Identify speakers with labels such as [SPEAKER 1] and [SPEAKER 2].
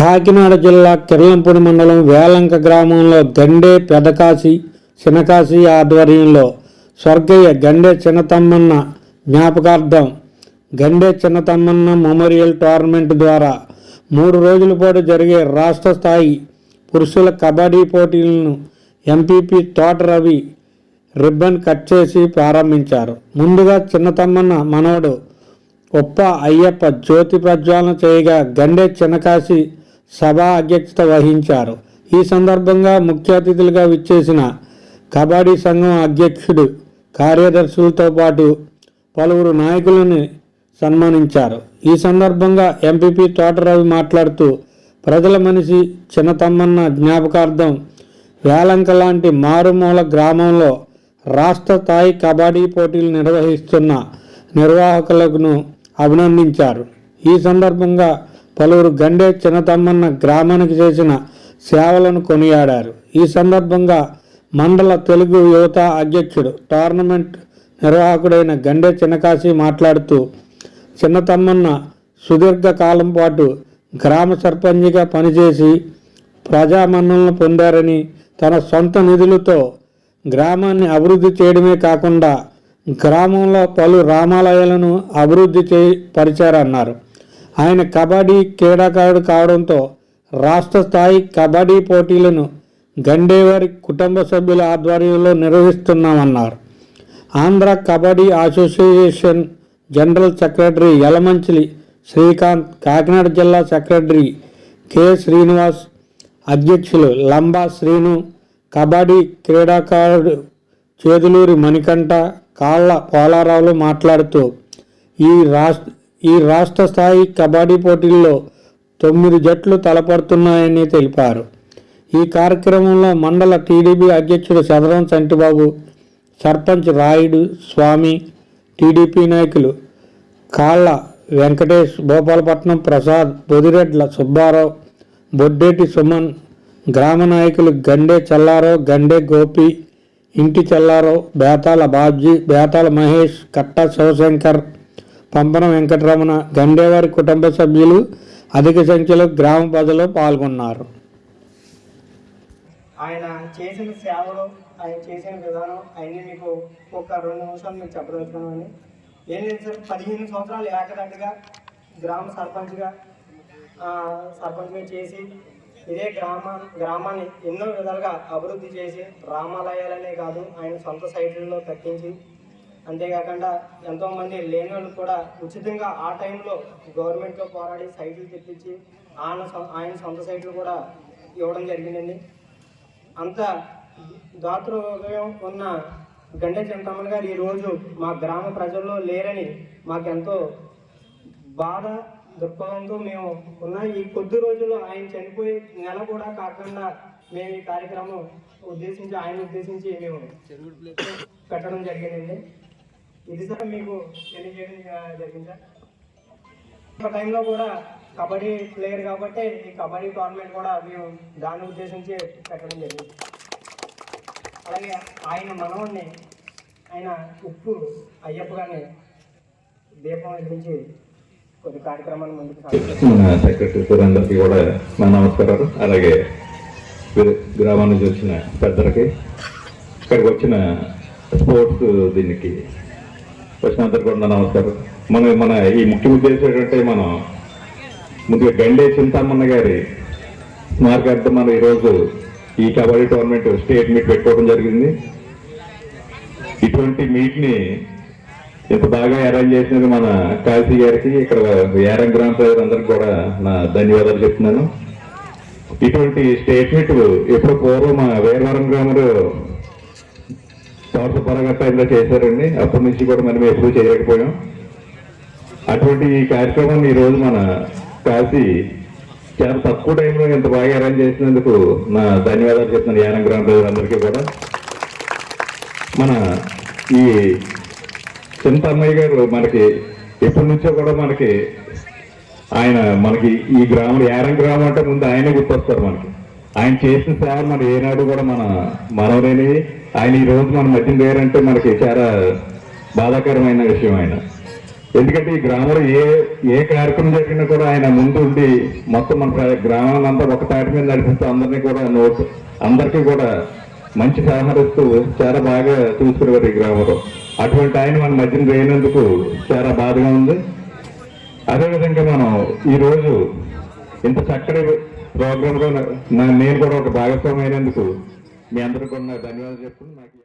[SPEAKER 1] కాకినాడ జిల్లా కిర్లంపూడి మండలం వేలంక గ్రామంలో గండే పెదకాశి చినకాశి ఆధ్వర్యంలో స్వర్గయ్య గండే చిన్నతమ్మన్న జ్ఞాపకార్థం గండే చిన్నతమ్మన్న మెమోరియల్ టోర్నమెంట్ ద్వారా మూడు రోజుల పాటు జరిగే రాష్ట్ర స్థాయి పురుషుల కబడ్డీ పోటీలను ఎంపీపీ తోట రవి రిబ్బన్ కట్ చేసి ప్రారంభించారు. ముందుగా చిన్నతమ్మన్న మనవడు ఉప్ప అయ్యప్ప జ్యోతి ప్రజ్వాలన చేయగా గండే చినకాశి సభా అధ్యక్షత వహించారు. ఈ సందర్భంగా ముఖ్య అతిథులుగా విచ్చేసిన కబడ్డీ సంఘం అధ్యక్షుడు కార్యదర్శులతో పాటు పలువురు నాయకులను సన్మానించారు. ఈ సందర్భంగా ఎంపీపీ తోటరవి మాట్లాడుతూ ప్రజల మనిషి చిన్నతమ్మన్న జ్ఞాపకార్థం వేలంక లాంటి మారుమూల గ్రామంలో రాష్ట్ర స్థాయి కబడ్డీ పోటీలు నిర్వహిస్తున్న నిర్వాహకులను అభినందించారు. ఈ సందర్భంగా పలువురు గండే చిన్నతమ్మన్న గ్రామానికి చేసిన సేవలను కొనియాడారు. ఈ సందర్భంగా మండల తెలుగు యువత అధ్యక్షుడు టోర్నమెంట్ నిర్వాహకుడైన గండే చిన్నకాశి మాట్లాడుతూ చిన్నతమ్మన్న సుదీర్ఘ కాలం పాటు గ్రామ సర్పంచిగా పనిచేసి ప్రజామన్నలను పొందారని తన సొంత నిధులతో గ్రామాన్ని అభివృద్ధి చేయడమే కాకుండా గ్రామంలో పలు రామాలయాలను అభివృద్ధి చే పరిచారన్నారు. ఆయన కబడ్డీ క్రీడాకారుడు కావడంతో రాష్ట్ర స్థాయి కబడ్డీ పోటీలను గండేవారి కుటుంబ సభ్యుల ఆధ్వర్యంలో నిర్వహిస్తున్నామన్నారు. Andhra kabaddi association general secretary Yalamanchili Srikanth Kakinada జిల్లా సెక్రటరీ కె. శ్రీనివాస్ అధ్యక్షులు లంబా శ్రీను కబడ్డీ క్రీడాకారుడు చేదులూరి మణికంఠ కాళ్ళ పోలారావులు మాట్లాడుతూ ఈ రాష్ట్ర ఈ రాష్ట్ర స్థాయి కబడ్డీ పోటీల్లో తొమ్మిది జట్లు తలపడుతున్నాయని తెలిపారు. ఈ కార్యక్రమంలో మండల టీడీపీ అధ్యక్షుడు సదరం సంటిబాబు సర్పంచ్ రాయుడు స్వామి టీడీపీ నాయకులు కాళ్ళ వెంకటేష్ భోపాలపట్నం ప్రసాద్ బొదిరెడ్ల సుబ్బారావు బొడ్డేటి సుమన్ గ్రామ నాయకులు గండే చల్లారావు గండే గోపి ఇంటి చల్లారావు బేతాల బాబ్జీ బేతాల మహేష్ కట్ట శివశంకర్ పంపన వెంకటరమణ గండేవారి కుటుంబ సభ్యులు అధిక సంఖ్యలో గ్రామ ప్రజలు పాల్గొన్నారు.
[SPEAKER 2] ఆయన చేసిన సేవలు ఆయన చేసిన విధానం అవన్నీ మీకు ఒక రెండు నిమిషాలు మీకు చెప్పదలుచుకున్నామని ఏం లేదు సార్ పదిహేను సంవత్సరాలు ఏకదండగా గ్రామ సర్పంచ్గా సర్పంచ్గా చేసి ఇదే గ్రామ గ్రామాన్ని ఎన్నో విధాలుగా అభివృద్ధి చేసి రామాలయాలనే కాదు ఆయన సొంత సైట్లలో కట్టించి అంతేకాకుండా ఎంతోమంది లేని వాళ్ళు కూడా ఉచితంగా ఆ టైంలో గవర్నమెంట్తో పోరాడి సైట్లు తెప్పించి ఆయన ఆయన సొంత సైట్లు కూడా ఇవ్వడం జరిగిందండి. అంత దాతృహృదయం ఉన్న గండే చింతమ్మన్ గారు ఈరోజు మా గ్రామ ప్రజల్లో లేరని మాకెంతో బాధ దృక్పథంతో మేము ఉన్న. ఈ కొద్ది రోజులు ఆయన చనిపోయి నెల కూడా కాకుండా మేము ఈ కార్యక్రమం ఉద్దేశించి ఆయన ఉద్దేశించి మేము పెట్టడం జరిగిందండి. ఇది సార్ మీకు తెలియజేయడం జరిగింది? సార్ ఒక టైంలో కూడా కబడ్డీ ప్లేయర్ కాబట్టి ఈ కబడ్డీ టోర్నమెంట్ కూడా మేము దాన్ని ఉద్దేశించి పెట్టడం జరిగింది. అలాగే ఆయన మనవాడిని ఆయన ఉప్పు అయ్యప్ప గారిని దీపం వెలిగించి కొన్ని కార్యక్రమాలు ముందుకు
[SPEAKER 3] మన సెక్రటరీ అందరికీ కూడా నా నమస్కారాలు. అలాగే గ్రామానికి వచ్చిన పెద్దలకి ఇక్కడికి వచ్చిన స్పోర్ట్స్ దీనికి వచ్చిన కూడా నమస్కారం. మన మన ఈ ముఖ్య ఉద్దేశం ఏంటంటే మనం ముందుగా గండే చింతామన్న గారి స్మారకార్థం మనం ఈరోజు ఈ కబడ్డీ టోర్నమెంట్ స్టేట్ మీట్ పెట్టుకోవడం జరిగింది. ఇటువంటి మీట్ని ఎంత ఇంత బాగా అరేంజ్ చేసినది మన కాశీ గారికి ఇక్కడ యారం గ్రామ ప్రజలందరికీ కూడా నా ధన్యవాదాలు చెప్తున్నాను. ఇటువంటి స్టేట్మెంట్ ఎప్పుడు పూర్వం మా వేరవరం గ్రామంలో సంవత్సర పరగట్ట ఇలా చేశారండి. అప్పటి నుంచి కూడా మనం ఎప్పుడూ చేయలేకపోయాం. అటువంటి ఈ కార్యక్రమాన్ని ఈ రోజు మన కాశీ చాలా తక్కువ టైంలో ఇంత బాగా అరేంజ్ చేసినందుకు నా ధన్యవాదాలు చెప్తున్నాను యానం గ్రామ ప్రజలందరికీ కూడా. మన ఈ చింతమ్మయ్య గారు మనకి ఎప్పటి నుంచో కూడా మనకి ఆయన మనకి ఈ గ్రామం యారం గ్రామం అంటే ముందు ఆయనే గుర్తొస్తారు మనకి. ఆయన చేసిన సేవలు మన ఏనాడు కూడా మన మనవలేనివి ఆయన ఈ రోజు మన మధ్య లేరంటే మనకి చాలా బాధాకరమైన విషయం ఆయన. ఎందుకంటే ఈ గ్రామంలో ఏ ఏ కార్యక్రమం జరిగినా కూడా ఆయన ముందు ఉండి మొత్తం మన గ్రామాన్ని అంతా ఒక తాటి మీద నడిపిస్తూ అందరినీ కూడా నోట్ అందరికీ కూడా మంచి సహకరిస్తూ చాలా బాగా చూసుకునేవారు ఈ గ్రామంలో. అటువంటి ఆయన మన మధ్యన లేనందుకు చాలా బాధగా ఉంది. అదేవిధంగా మనం ఈరోజు ఇంత చక్కటి ప్రోగ్రామ్లో నేను కూడా ఒక భాగస్వామైనందుకు అయినందుకు మీ అందరికీ కూడా నా ధన్యవాదాలు చెప్తున్నాను నాకు